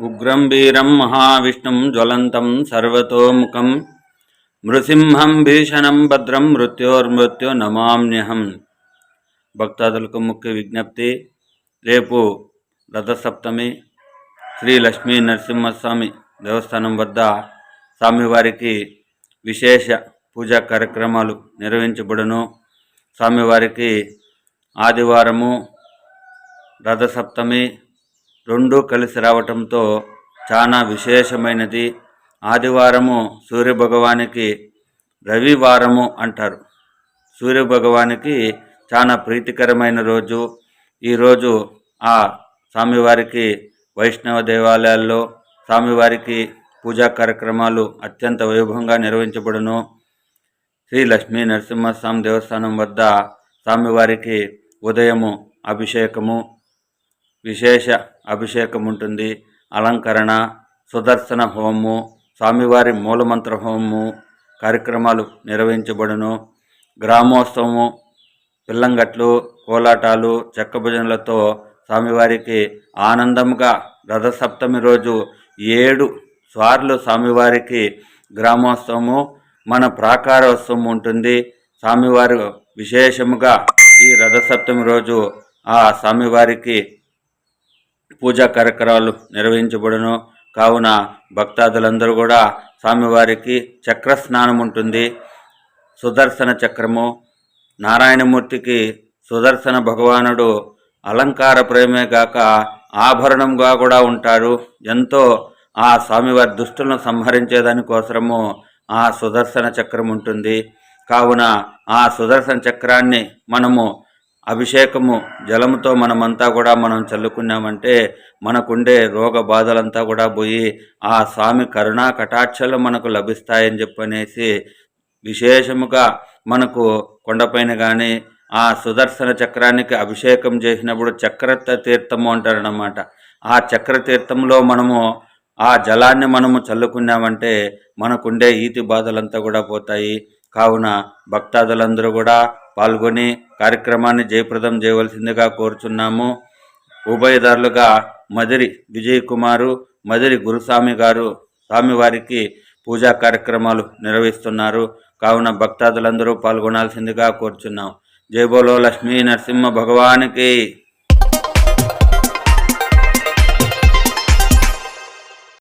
ఉగ్రం వీరం మహావిష్ణుం జ్వలంతం సర్వతోముఖం. నృసింహం భీషణం భద్రం మృత్యోర్మృత్యు నమామ్యహం. భక్తాదులకు ముఖ్య విజ్ఞప్తి రేపు రథసప్తమి శ్రీ లక్ష్మీ నరసింహస్వామి దేవస్థానం వద్ద స్వామివారికి విశేష పూజా కార్యక్రమాలు నిర్వహించబడును. స్వామివారికి ఆదివారము రథసప్తమి రెండు కలిసి రావటంతో చాలా విశేషమైనది. ఆదివారము సూర్యభగవానికి రవివారము అంటారు. సూర్యభగవానికి చాలా ప్రీతికరమైన రోజు. ఈరోజు ఆ స్వామివారికి వైష్ణవ దేవాలయాల్లో స్వామివారికి పూజా కార్యక్రమాలు అత్యంత వైభవంగా నిర్వహించబడును. శ్రీ లక్ష్మీ నరసింహస్వామి దేవస్థానం వద్ద స్వామివారికి ఉదయము అభిషేకము. విశేష అభిషేకం ఉంటుంది అలంకరణ సుదర్శన హోమము స్వామివారి మూలమంత్ర హోమము కార్యక్రమాలు నిర్వహించబడును. గ్రామోత్సవము పిల్లంగట్లు కోలాటాలు చెక్క భజనలతో స్వామివారికి ఆనందంగా రథసప్తమి రోజు ఏడు సార్లు స్వామివారికి గ్రామోత్సవము మన ప్రాకారోత్సవం ఉంటుంది. స్వామివారు విశేషముగా ఈ రథసప్తమి రోజు ఆ స్వామివారికి పూజా కార్యక్రమాలు నిర్వహించబడును. కావున భక్తాదులందరూ కూడా స్వామివారికి చక్ర స్నానం ఉంటుంది. సుదర్శన చక్రము. నారాయణమూర్తికి సుదర్శన భగవానుడు అలంకార ప్రేమే గాక ఆభరణంగా కూడా ఉంటారు ఎంతో ఆ స్వామివారి దుస్తులను సంహరించేదానికోసరము ఆ సుదర్శన చక్రం ఉంటుంది కావున ఆ సుదర్శన చక్రాన్ని మనము అభిషేకము జలముతో మనమంతా కూడా మనం చల్లుకున్నామంటే మనకుండే రోగ బాధలంతా కూడా పోయి ఆ స్వామి కరుణా కటాక్షలు మనకు లభిస్తాయని చెప్పనేసి విశేషముగా మనకు కొండపైన కానీ ఆ సుదర్శన చక్రానికి అభిషేకం చేసినప్పుడు చక్రత తీర్థము అంటారనమాట ఆ చక్ర తీర్థంలో మనము ఆ జలాన్ని మనము చల్లుకున్నామంటే మనకుండే ఈతి బాధలంతా కూడా పోతాయి. కావున భక్తాదులందరూ కూడా పాల్గొని కార్యక్రమాన్ని జయప్రదం చేయవలసిందిగా కోరుచున్నాము. ఉభయదారులుగా మదిరి విజయ్ కుమారు మదిరి గురుస్వామి గారు స్వామివారికి పూజా కార్యక్రమాలు నిర్వహిస్తున్నారు. కావున భక్తాదులందరూ పాల్గొనాల్సిందిగా కోరుచున్నాం. జయబోలో లక్ష్మీ నరసింహ భగవానికి.